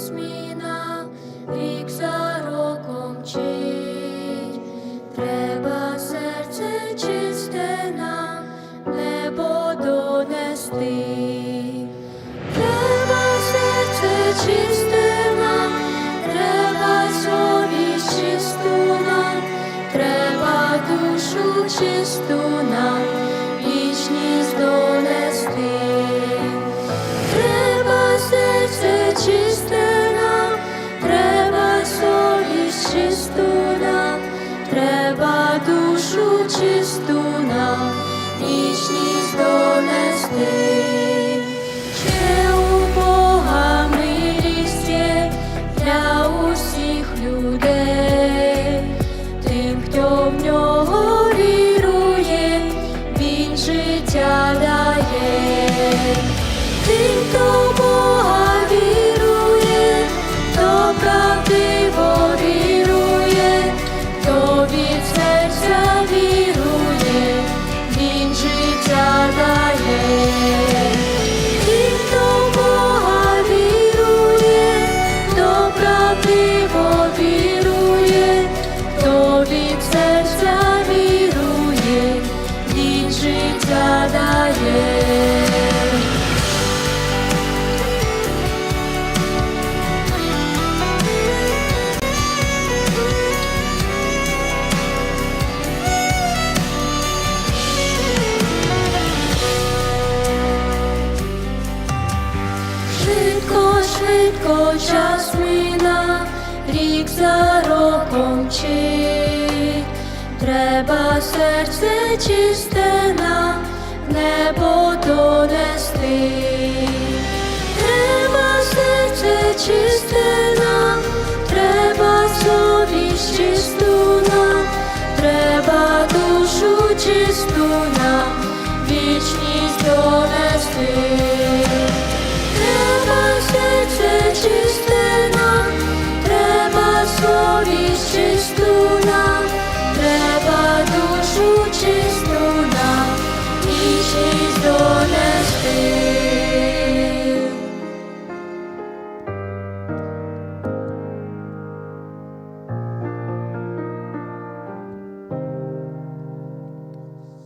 зміна, рік за треба серце чисте небо донести, треба серце чисте треба совість чисту треба душу чисту. Душу чисту нам, вічність донести. Ще у Бога милість для усіх людей, тим, хто в нього вірує, він життя дає. Тим, хто Швидко, швидко час мина, рік за роком мчить. Треба серце чисте нам, небо донести. Треба серце чисте нам, треба совість чисту нам, треба душу чисту нам, вічність донести.